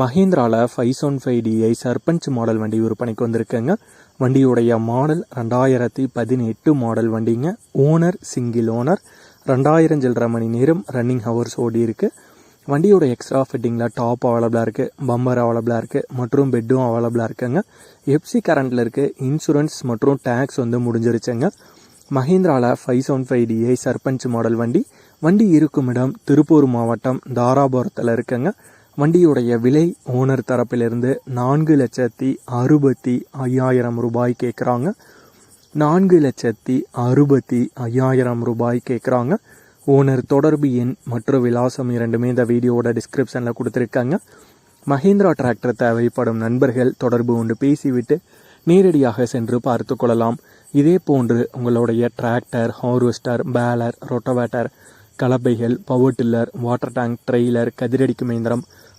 மஹேந்திராவில் five one five DI Sarpanch model வண்டி விற்பனைக்கு வந்திருக்கேங்க. வண்டியுடைய மாடல் ரெண்டாயிரத்தி பதினெட்டு மாடல் வண்டிங்க. ஓனர் சிங்கிள் ஓனர் ரெண்டாயிரம் சில்லரை மணி நேரம் ரன்னிங் ஹவர்ஸ் ஓடி இருக்குது வண்டியோட எக்ஸ்ட்ரா ஃபிட்டிங்கில் டாப் அவைலபிளாக இருக்குது பம்பர் அவைலபிளாக இருக்குது மற்றும் பெட்டும் அவைலபிளாக இருக்குங்க. எஃப்சி கரண்டில் இருக்குது இன்சூரன்ஸ் மற்றும் டேக்ஸ் வந்து முடிஞ்சிருச்சுங்க. மஹேந்திராவில் five seven five DI Sarpanch model வண்டி. வண்டி இருக்கும் இடம் திருப்பூர் மாவட்டம் தாராபுரத்தில் இருக்குங்க. வண்டியுடைய விலை ஓனர் தரப்பிலிருந்து நான்கு லட்சத்தி அறுபத்தி ஐயாயிரம் ரூபாய் கேட்குறாங்க நான்கு லட்சத்தி அறுபத்தி ஐயாயிரம் ரூபாய் கேட்குறாங்க ஓனர் தொடர்பு எண் மற்றும் விலாசம் இரண்டுமே இந்த வீடியோவோட டிஸ்கிரிப்ஷனில் கொடுத்துருக்காங்க. மஹேந்திரா டிராக்டர் தேவைப்படும் நண்பர்கள் தொடர்பு கொண்டு பேசிவிட்டு நேரடியாக சென்று பார்த்து கொள்ளலாம். இதே போன்று உங்களுடைய tractor harvester baler rotavator கலப்பைகள் power tiller water tank trailer கதிரடிக்கும் இயந்திரம்